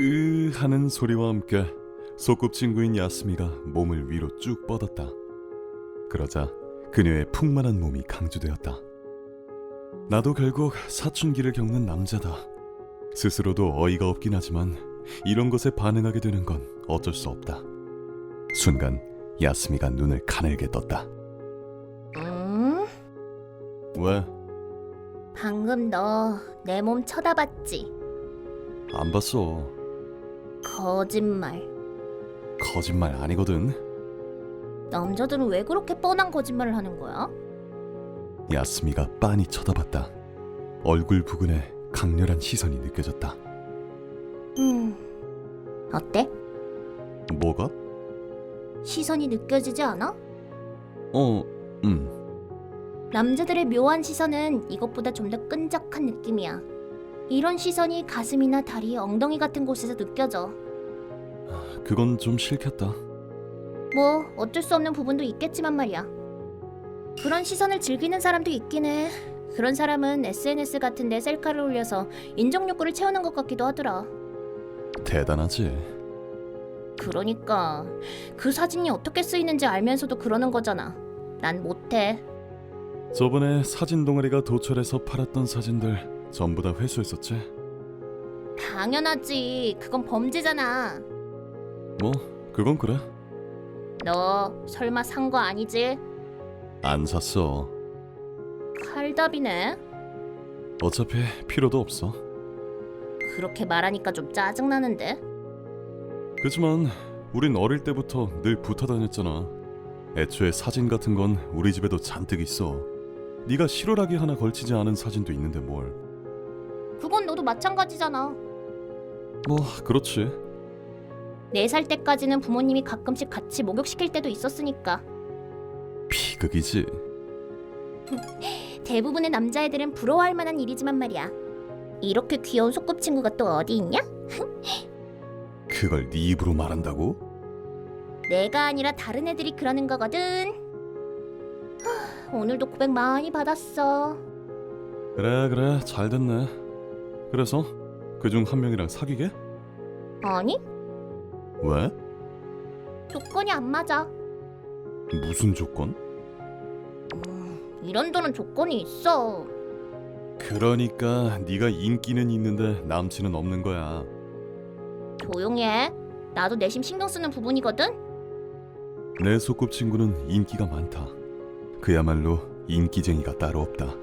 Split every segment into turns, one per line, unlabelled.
으 하는 소리와 함께 소꿉친구인 야스미가 몸을 위로 쭉 뻗었다. 그러자 그녀의 풍만한 몸이 강조되었다. 나도 결국 사춘기를 겪는 남자다. 스스로도 어이가 없긴 하지만 이런 것에 반응하게 되는 건 어쩔 수 없다. 순간 야스미가 눈을 가늘게 떴다.
음?
왜?
방금 너 내 몸 쳐다봤지?
안 봤어.
거짓말.
거짓말 아니거든.
남자들은 왜 그렇게 뻔한 거짓말을 하는 거야?
야스미가 빤히 쳐다봤다. 얼굴 부근에 강렬한 시선이 느껴졌다.
음. 어때?
뭐가?
시선이 느껴지지 않아?
어, 음.
남자들의 묘한 시선은 이것보다 좀 더 끈적한 느낌이야. 이런 시선이 가슴이나 다리, 엉덩이 같은 곳에서 느껴져.
그건 좀 싫겠다.
뭐 어쩔 수 없는 부분도 있겠지만 말이야. 그런 시선을 즐기는 사람도 있긴 해. 그런 사람은 SNS 같은 데 셀카를 올려서 인정 욕구를 채우는 것 같기도 하더라.
대단하지.
그러니까 그 사진이 어떻게 쓰이는지 알면서도 그러는 거잖아. 난 못해.
저번에 사진 동아리가 도철해서 팔았던 사진들 전부 다 회수했었지?
당연하지. 그건 범죄잖아.
뭐, 그건 그래.
너 설마 산 거 아니지?
안 샀어.
칼답이네.
어차피 필요도 없어.
그렇게 말하니까 좀 짜증나는데.
그지만 우린 어릴 때부터 늘 붙어 다녔잖아. 애초에 사진 같은 건 우리 집에도 잔뜩 있어. 네가 실오라기 하나 걸치지 않은 사진도 있는데 뭘.
그건 너도 마찬가지잖아.
뭐, 그렇지.
네살 때까지는 부모님이 가끔씩 같이 목욕시킬 때도 있었으니까.
비극이지.
대부분의 남자애들은 부러워할 만한 일이지만 말이야. 이렇게 귀여운 소꿉친구가 또 어디 있냐?
그걸 네 입으로 말한다고?
내가 아니라 다른 애들이 그러는 거거든. 하, 오늘도 고백 많이 받았어.
그래 그래 잘 됐네. 그래서 그중 한 명이랑 사귀게?
아니?
왜?
조건이 안 맞아.
무슨 조건?
음, 이런 저런 조건이 있어.
그러니까 네가 인기는 있는데 남친은 없는 거야.
조용히 해. 나도 내심 신경 쓰는 부분이거든.
내 소꿉친구는 인기가 많다. 그야말로 인기쟁이가 따로 없다.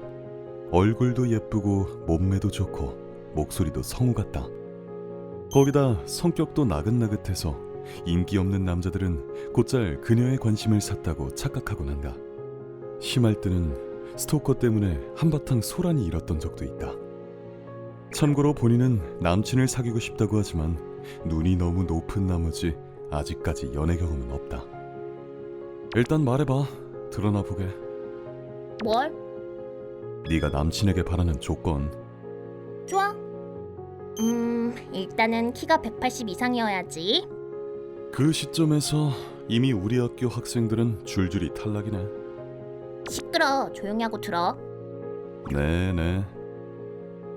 얼굴도 예쁘고 몸매도 좋고 목소리도 성우 같다. 거기다 성격도 나긋나긋해서 인기 없는 남자들은 곧잘 그녀의 관심을 샀다고 착각하곤 한다. 심할 때는 스토커 때문에 한바탕 소란이 일었던 적도 있다. 참고로 본인은 남친을 사귀고 싶다고 하지만 눈이 너무 높은 나머지 아직까지 연애 경험은 없다. 일단 말해봐. 드러나 보게.
뭘?
네가 남친에게 바라는 조건.
좋아. 음, 일단은 키가 180 이상이어야지.
그 시점에서 이미 우리 학교 학생들은 줄줄이 탈락이네.
시끄러. 조용히 하고 들어.
네네.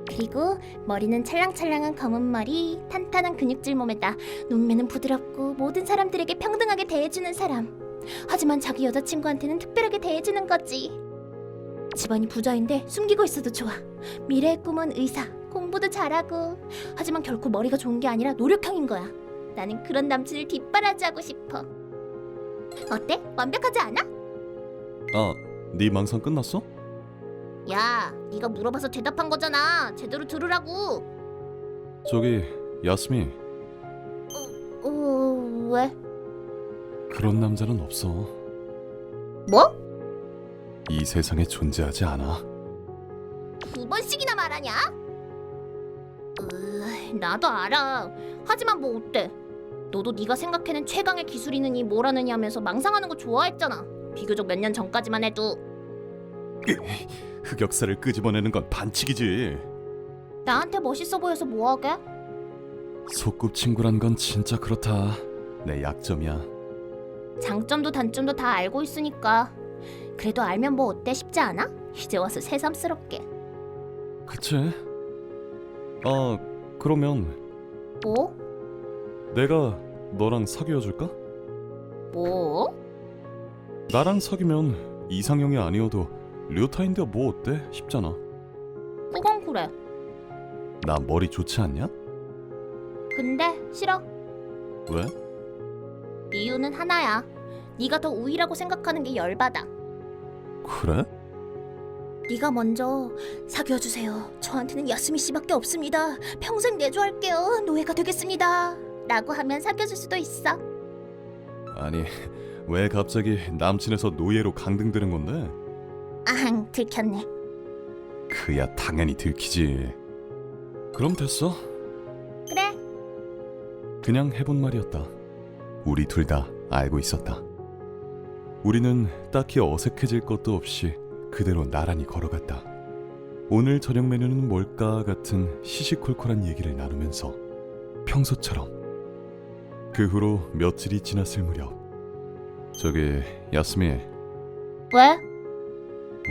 그리고 머리는 찰랑찰랑한 검은 머리, 탄탄한 근육질 몸에다 눈매는 부드럽고 모든 사람들에게 평등하게 대해주는 사람. 하지만 자기 여자친구한테는 특별하게 대해주는 거지. 집안이 부자인데 숨기고 있어도 좋아. 미래의 꿈은 의사, 공부도 잘하고. 하지만 결코 머리가 좋은 게 아니라 노력형인 거야. 나는 그런 남친을 뒷바라지하고 싶어. 어때? 완벽하지 않아?
아, 네 망상 끝났어?
야, 네가 물어봐서 대답한 거잖아. 제대로 들으라고.
저기 야스미,
어, 왜?
그런 남자는 없어.
뭐?
이 세상에 존재하지 않아.
두 번씩이나 말하냐? 으, 나도 알아. 하지만 뭐 어때? 너도 네가 생각해낸 최강의 기술이느니 뭐라느니 하면서 망상하는 거 좋아했잖아. 비교적 몇 년 전까지만 해도
흑역사를 끄집어내는 건 반칙이지.
나한테 멋있어 보여서 뭐하게?
소꿉친구란 건 진짜 그렇다. 내 약점이야.
장점도 단점도 다 알고 있으니까 그래도 알면 뭐 어때 싶지 않아? 이제 와서 새삼스럽게
그치? 아, 그러면
뭐?
내가 너랑 사귀어 줄까?
뭐?
나랑 사귀면 이상형이 아니어도 류타인데 뭐 어때 싶잖아.
그건 그래.
나 머리 좋지 않냐?
근데 싫어.
왜?
이유는 하나야. 네가 더 우위라고 생각하는 게 열받아.
그래?
네가 먼저 사귀어 주세요. 저한테는 야스미 씨밖에 없습니다. 평생 내조할게요. 노예가 되겠습니다. 라고 하면 사귀어 줄 수도 있어.
아니 왜 갑자기 남친에서 노예로 강등되는 건데?
아항 들켰네.
그야 당연히 들키지. 그럼 됐어.
그래.
그냥 해본 말이었다. 우리 둘 다 알고 있었다. 우리는 딱히 어색해질 것도 없이 그대로 나란히 걸어갔다. 오늘 저녁 메뉴는 뭘까 같은 시시콜콜한 얘기를 나누면서 평소처럼 그 후로 며칠이 지났을 무렵 저기 야스미
왜?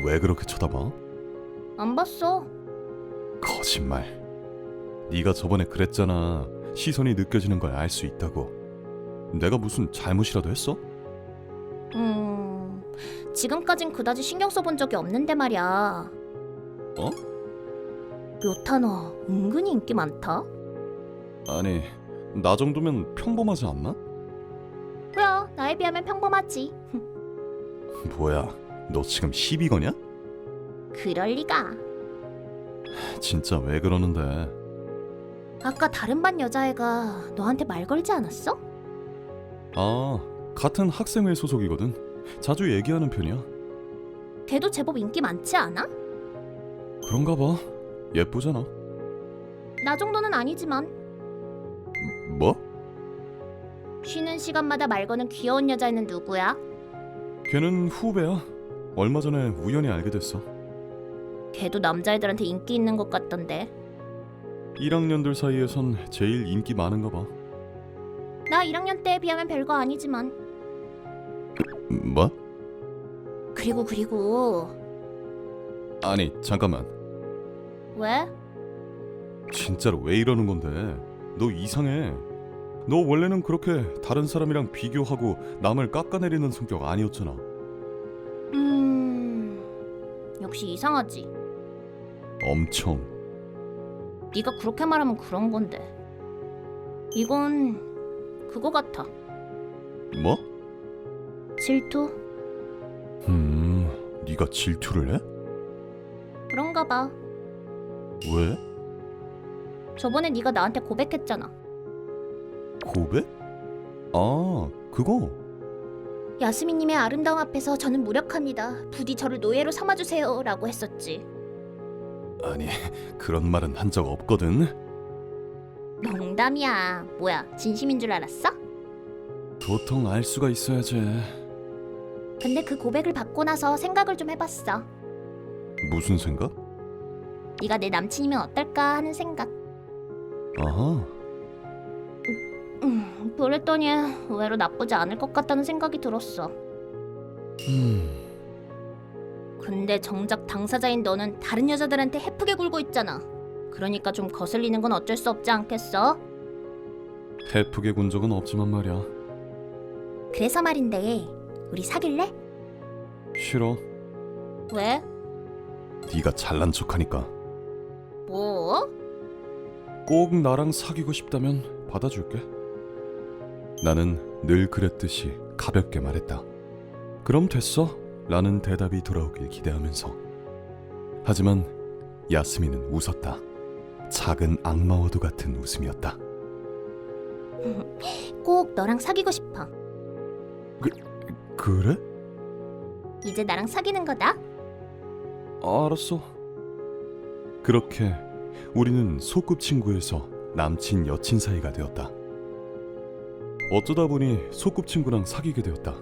왜 그렇게 쳐다봐?
안 봤어.
거짓말. 네가 저번에 그랬잖아. 시선이 느껴지는 걸 알 수 있다고. 내가 무슨 잘못이라도 했어?
음. 지금까진 그다지 신경 써본 적이 없는데 말이야.
어?
료타 너 은근히 인기 많다.
아니, 나 정도면 평범하지 않나?
그래, 나에 비하면 평범하지.
뭐야, 너 지금 시비 거냐?
그럴 리가.
진짜 왜 그러는데?
아까 다른 반 여자애가 너한테 말 걸지 않았어?
아, 같은 학생회 소속이거든. 자주 얘기하는 편이야.
걔도 제법 인기 많지 않아?
그런가 봐. 예쁘잖아.
나 정도는 아니지만
뭐?
쉬는 시간마다 말 거는 귀여운 여자애는 누구야?
걔는 후배야. 얼마 전에 우연히 알게 됐어.
걔도 남자애들한테 인기 있는 것 같던데.
1학년들 사이에선 제일 인기 많은가 봐.
나 1학년 때에 비하면 별거 아니지만.
뭐?
그리고 그리고
아니, 잠깐만.
왜?
진짜로 왜 이러는 건데? 너 이상해. 너 원래는 그렇게 다른 사람이랑 비교하고 남을 깎아내리는 성격 아니었잖아.
음. 역시 이상하지.
엄청.
네가 그렇게 말하면 그런 건데. 이건 그거 같아.
뭐?
질투?
음, 네가 질투를 해?
그런가 봐.
왜?
저번에 네가 나한테 고백했잖아.
고백? 아, 그거.
야스미님의 아름다움 앞에서 저는 무력합니다. 부디 저를 노예로 삼아주세요라고 했었지.
아니, 그런 말은 한 적 없거든.
농담이야. 뭐야, 진심인 줄 알았어?
도통 알 수가 있어야지.
근데 그 고백을 받고 나서 생각을 좀 해봤어.
무슨 생각?
네가 내 남친이면 어떨까 하는 생각.
아하.
음, 그랬더니 의외로 나쁘지 않을 것 같다는 생각이 들었어.
음,
근데 정작 당사자인 너는 다른 여자들한테 해프게 굴고 있잖아. 그러니까 좀 거슬리는 건 어쩔 수 없지 않겠어?
해프게 군 적은 없지만 말이야.
그래서 말인데 우리 사귈래?
싫어.
왜?
네가 잘난 척하니까.
뭐?
꼭 나랑 사귀고 싶다면 받아줄게. 나는 늘 그랬듯이 가볍게 말했다. 그럼 됐어. 라는 대답이 돌아오길 기대하면서. 하지만 야스미는 웃었다. 작은 악마와도 같은 웃음이었다.
꼭 너랑 사귀고 싶어.
그래?
이제 나랑 사귀는 거다.
알았어. 그렇게 우리는 소꿉친구에서 남친 여친 사이가 되었다. 어쩌다 보니 소꿉친구랑 사귀게 되었다.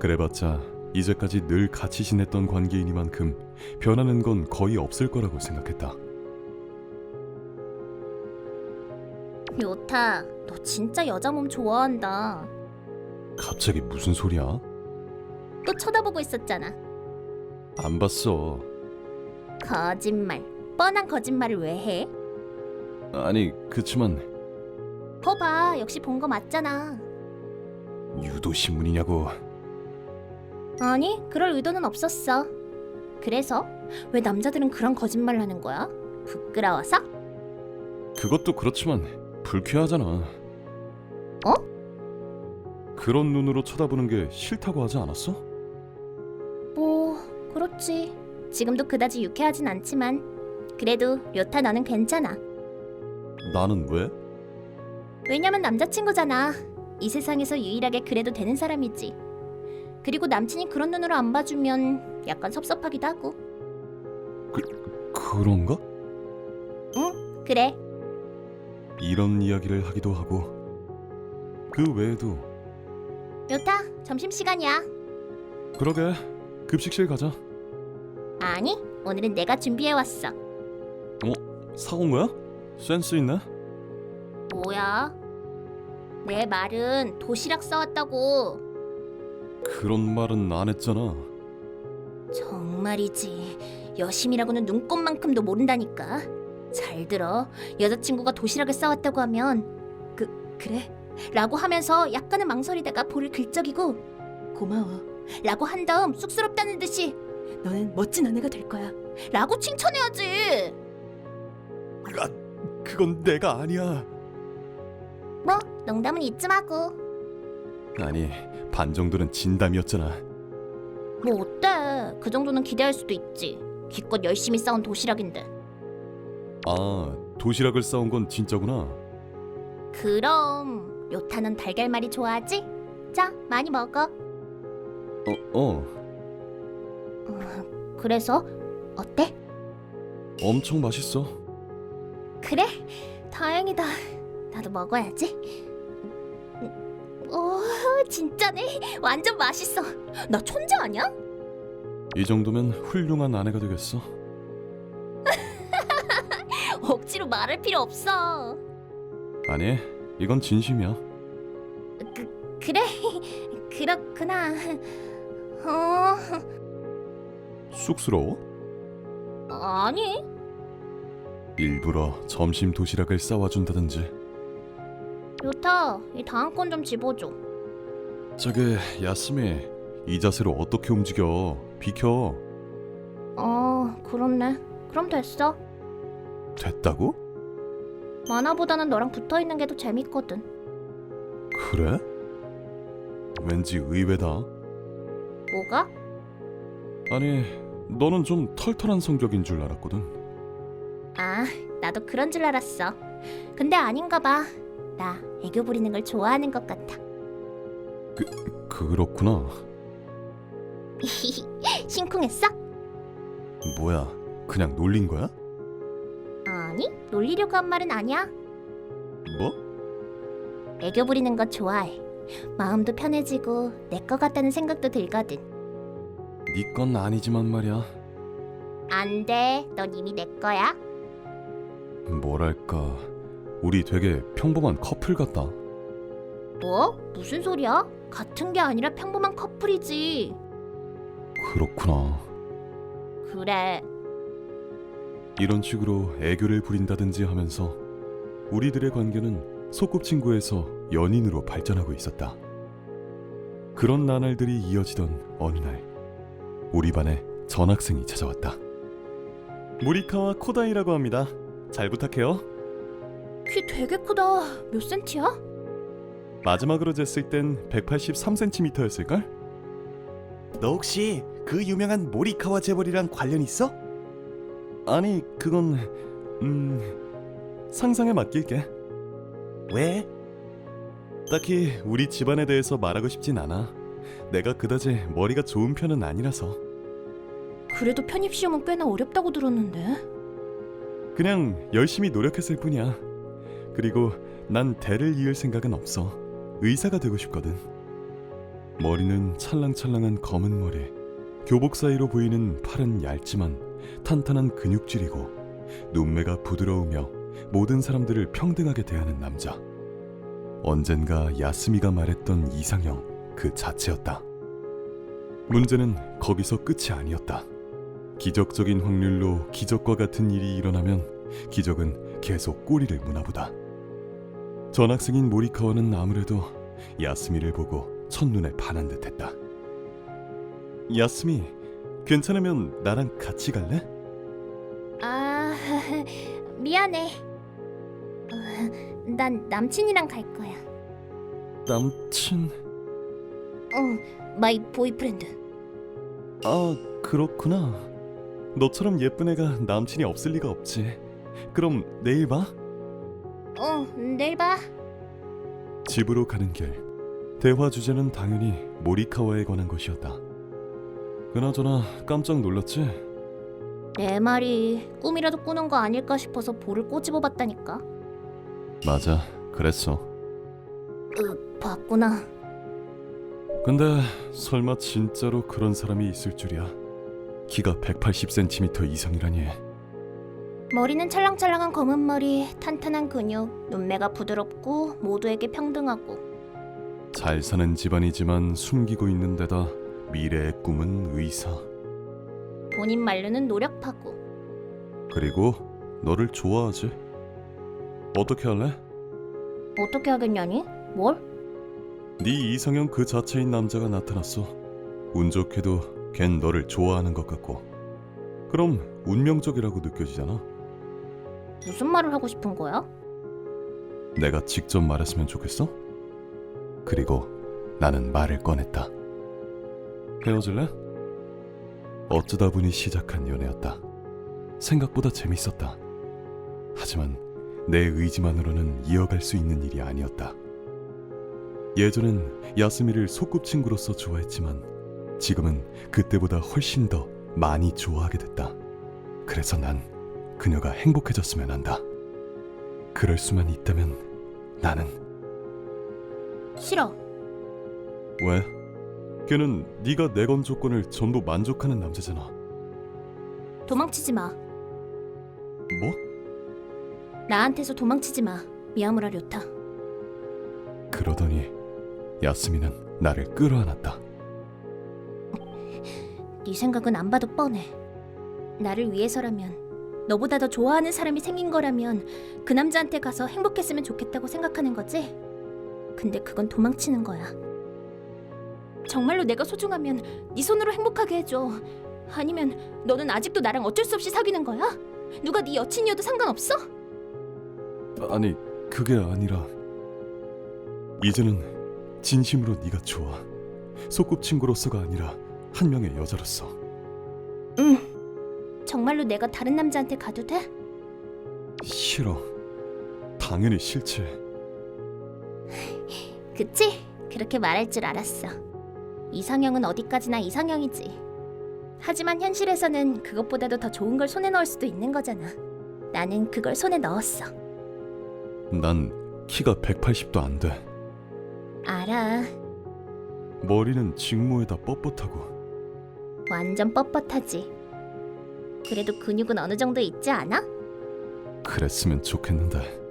그래봤자 이제까지 늘 같이 지냈던 관계이니만큼 변하는 건 거의 없을 거라고 생각했다.
요타, 너 진짜 여자 몸 좋아한다.
갑자기 무슨 소리야?
또 쳐다보고 있었잖아.
안 봤어.
거짓말. 뻔한 거짓말을 왜 해?
아니 그치만
덮어봐. 역시 본 거 맞잖아.
유도 신문이냐고.
아니, 그럴 의도는 없었어. 그래서 왜 남자들은 그런 거짓말을 하는 거야? 부끄러워서?
그것도 그렇지만 불쾌하잖아.
어?
그런 눈으로 쳐다보는 게 싫다고 하지 않았어?
뭐, 그렇지. 지금도 그다지 유쾌하진 않지만 그래도 요타 너는 괜찮아.
나는 왜?
왜냐면 남자친구잖아. 이 세상에서 유일하게 그래도 되는 사람이지. 그리고 남친이 그런 눈으로 안 봐주면 약간 섭섭하기도 하고.
그런가?
그래,
이런 이야기를 하기도 하고 그 외에도
요타, 점심시간이야.
그러게 급식실 가자.
아니, 오늘은 내가 준비해왔어.
사온 거야? 센스 있네.
뭐야? 내 말은 도시락 싸왔다고.
그런 말은 안 했잖아.
정말이지. 여심이라고는 눈꼽만큼도 모른다니까. 잘 들어. 여자친구가 도시락을 싸왔다고 하면 그 그래? 라고 하면서 약간은 망설이다가 볼을 긁적이고 고마워. 라고 한 다음 쑥스럽다는 듯이 너는 멋진 아내가 될 거야. 라고 칭찬해야지.
아, 그건 내가 아니야.
뭐 농담은 이쯤 하고.
아니 반 정도는 진담이었잖아.
뭐 어때? 그 정도는 기대할 수도 있지. 기껏 열심히 싸운 도시락인데.
아 도시락을 싸온 건 진짜구나.
그럼 요타는 달걀말이 좋아하지? 자, 많이 먹어.
어 어.
어, 그래서 어때?
엄청 맛있어.
그래? 다행이다. 나도 먹어야지. 오, 진짜네. 완전 맛있어. 나 천재 아니야?
이 정도면 훌륭한 아내가 되겠어.
억지로 말할 필요 없어.
아니 이건 진심이야.
그, 그래? 그렇구나. 어,
쑥스러워?
아니.
일부러 점심 도시락을 싸와준다든지.
요타, 이 다음 건 좀 집어줘.
저기 야스미 이 자세로 어떻게 움직여? 비켜.
어, 그렇네. 그럼 됐어.
됐다고?
만화보다는 너랑 붙어 있는 게 더 재밌거든.
그래? 왠지 의외다.
뭐가?
아니 너는 좀 털털한 성격인 줄 알았거든.
아, 나도 그런 줄 알았어. 근데 아닌가 봐. 나 애교 부리는 걸 좋아하는 것 같아.
그렇구나.
심쿵했어?
뭐야? 그냥 놀린 거야?
아니, 놀리려고 한 말은 아니야.
뭐?
애교 부리는 거 좋아해. 마음도 편해지고 내 거 같다는 생각도 들거든.
네 건 아니지만 말이야.
안 돼. 넌 이미 내 거야.
뭐랄까 우리 되게 평범한 커플 같다.
뭐? 무슨 소리야? 같은 게 아니라 평범한 커플이지.
그렇구나.
그래.
이런 식으로 애교를 부린다든지 하면서 우리들의 관계는 소꿉친구에서 연인으로 발전하고 있었다. 그런 나날들이 이어지던 어느 날 우리 반에 전학생이 찾아왔다. 무리카와 코다이라고 합니다. 잘 부탁해요.
키 되게 크다. 몇 센치야?
마지막으로 쟀을 땐 183cm였을걸?
너 혹시 그 유명한 모리카와 재벌이랑 관련 있어?
아니 그건 음 상상에 맡길게.
왜?
딱히 우리 집안에 대해서 말하고 싶진 않아. 내가 그다지 머리가 좋은 편은 아니라서
그래도 편입 시험은 꽤나 어렵다고 들었는데.
그냥 열심히 노력했을 뿐이야. 그리고 난 대를 이을 생각은 없어. 의사가 되고 싶거든. 머리는 찰랑찰랑한 검은 머리, 교복 사이로 보이는 팔은 얇지만 탄탄한 근육질이고 눈매가 부드러우며 모든 사람들을 평등하게 대하는 남자. 언젠가 야스미가 말했던 이상형 그 자체였다. 문제는 거기서 끝이 아니었다. 기적적인 확률로 기적과 같은 일이 일어나면 기적은 계속 꼬리를 무나보다. 전학생인 모리카와는 아무래도 야스미를 보고 첫눈에 반한 듯했다. 야스미, 괜찮으면 나랑 같이 갈래?
아, 미안해. 어, 난 남친이랑 갈 거야.
남친?
어, 마이 보이프렌드.
아, 그렇구나. 너처럼 예쁜 애가 남친이 없을 리가 없지. 그럼 내일 봐.
어, 내일 봐.
집으로 가는 길. 대화 주제는 당연히 모리카와에 관한 것이었다. 그나저나 깜짝 놀랐지?
내 말이 꿈이라도 꾸는 거 아닐까 싶어서 볼을 꼬집어 봤다니까.
맞아, 그랬어.
으, 봤구나.
근데 설마 진짜로 그런 사람이 있을 줄이야. 키가 180cm 이상이라니.
머리는 찰랑찰랑한 검은 머리, 탄탄한 근육, 눈매가 부드럽고 모두에게 평등하고
잘 사는 집안이지만 숨기고 있는 데다 미래의 꿈은 의사.
본인 말로는 노력하고
그리고 너를 좋아하지. 어떻게 할래?
어떻게 하겠냐니? 뭘?
네 이상형 그 자체인 남자가 나타났어. 운 좋게도 걘 너를 좋아하는 것 같고. 그럼 운명적이라고 느껴지잖아.
무슨 말을 하고 싶은 거야?
내가 직접 말했으면 좋겠어? 그리고 나는 말을 꺼냈다. 헤어질래? 어쩌다 보니 시작한 연애였다. 생각보다 재밌었다. 하지만 내 의지만으로는 이어갈 수 있는 일이 아니었다. 예전엔 야스미를 소꿉친구로서 좋아했지만 지금은 그때보다 훨씬 더 많이 좋아하게 됐다. 그래서 난 그녀가 행복해졌으면 한다. 그럴 수만 있다면 나는
싫어.
왜? 걔는 네가 내건 조건을 전부 만족하는 남자잖아.
도망치지 마.
뭐?
나한테서 도망치지 마. 미야무라 료타.
그러더니 야스미는 나를 끌어안았다.
네 생각은 안 봐도 뻔해. 나를 위해서라면 너보다 더 좋아하는 사람이 생긴 거라면 그 남자한테 가서 행복했으면 좋겠다고 생각하는 거지? 근데 그건 도망치는 거야. 정말로 내가 소중하면 네 손으로 행복하게 해줘. 아니면 너는 아직도 나랑 어쩔 수 없이 사귀는 거야? 누가 네 여친이어도 상관없어?
아니 그게 아니라 이제는 진심으로 네가 좋아. 소꿉친구로서가 아니라 한 명의 여자로서.
응. 정말로 내가 다른 남자한테 가도 돼?
싫어. 당연히 싫지.
그치? 그렇게 말할 줄 알았어. 이상형은 어디까지나 이상형이지. 하지만 현실에서는 그것보다도 더 좋은 걸 손에 넣을 수도 있는 거잖아. 나는 그걸 손에 넣었어.
난 키가 180도 안 돼.
알아.
머리는 직모에다 뻣뻣하고
완전 뻣뻣하지. 그래도 근육은 어느 정도 있지 않아?
그랬으면 좋겠는데.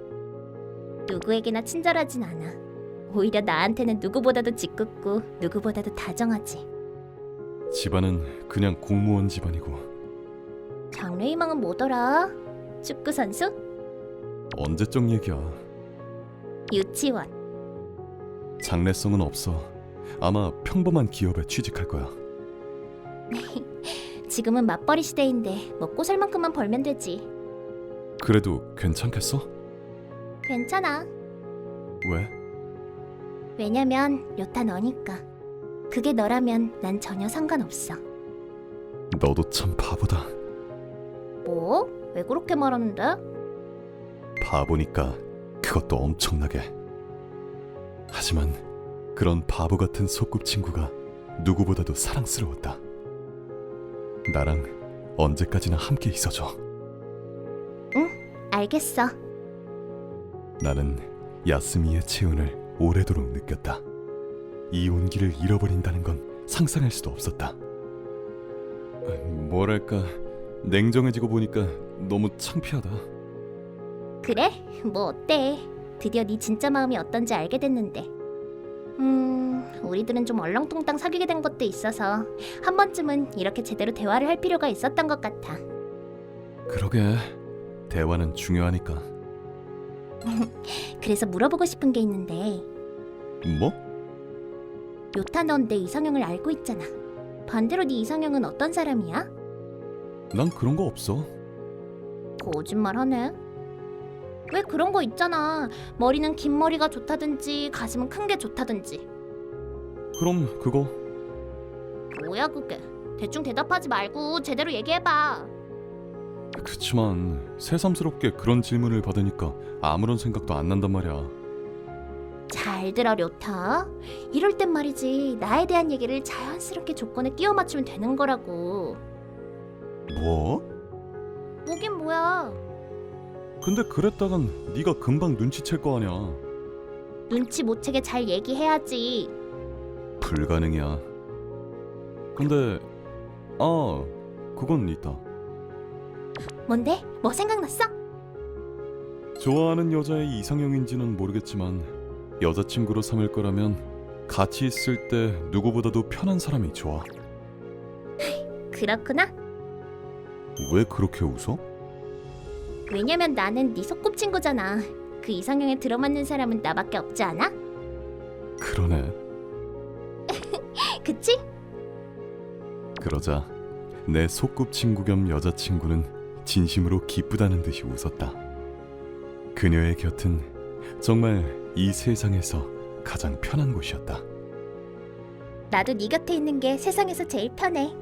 누구에게나 친절하진 않아. 오히려 나한테는 누구보다도 짓궂고 누구보다도 다정하지.
집안은 그냥 공무원 집안이고
장래 희망은 뭐더라? 축구 선수?
언제적 얘기야.
유치원.
장래성은 없어. 아마 평범한 기업에 취직할 거야.
지금은 맞벌이 시대인데 먹고 살 만큼만 벌면 되지.
그래도 괜찮겠어?
괜찮아.
왜?
왜냐면 요타 너니까. 그게 너라면 난 전혀 상관없어.
너도 참 바보다.
뭐? 왜 그렇게 말하는데?
바보니까 그것도 엄청나게. 하지만 그런 바보 같은 소꿉친구가 누구보다도 사랑스러웠다. 나랑 언제까지나 함께 있어줘.
알겠어.
나는 야스미의 체온을 오래도록 느꼈다. 이 온기를 잃어버린다는 건 상상할 수도 없었다. 뭐랄까 냉정해지고 보니까 너무 창피하다.
그래? 뭐 어때? 드디어 네 진짜 마음이 어떤지 알게 됐는데. 음, 우리들은 좀 얼렁뚱땅 사귀게 된 것도 있어서 한 번쯤은 이렇게 제대로 대화를 할 필요가 있었던 것 같아.
그러게 대화는 중요하니까.
그래서 물어보고 싶은 게 있는데
뭐?
요타 넌 내 이상형을 알고 있잖아. 반대로 네 이상형은 어떤 사람이야?
난 그런 거 없어.
거짓말하네. 왜 그런 거 있잖아. 머리는 긴 머리가 좋다든지 가슴은 큰 게 좋다든지.
그럼 그거
뭐야 그게? 대충 대답하지 말고 제대로 얘기해봐.
그치만 새삼스럽게 그런 질문을 받으니까 아무런 생각도 안 난단 말이야.
잘 들어 료타. 이럴 땐 말이지 나에 대한 얘기를 자연스럽게 조건에 끼워 맞추면 되는 거라고.
뭐?
뭐긴 뭐야.
근데 그랬다간 네가 금방 눈치챌 거 아니야.
눈치 못 채게 잘 얘기해야지.
불가능이야. 근데 아 그건 있다.
뭔데? 뭐 생각났어?
좋아하는 여자의 이상형인지는 모르겠지만 여자친구로 삼을 거라면 같이 있을 때 누구보다도 편한 사람이 좋아.
그렇구나.
왜 그렇게 웃어?
왜냐면 나는 네 소꿉친구잖아. 그 이상형에 들어맞는 사람은 나밖에 없지 않아?
그러네.
그치?
그러자 내 소꿉친구 겸 여자친구는 진심으로 기쁘다는 듯이 웃었다. 그녀의 곁은 정말 이 세상에서 가장 편한 곳이었다.
나도 네 곁에 있는 게 세상에서 제일 편해.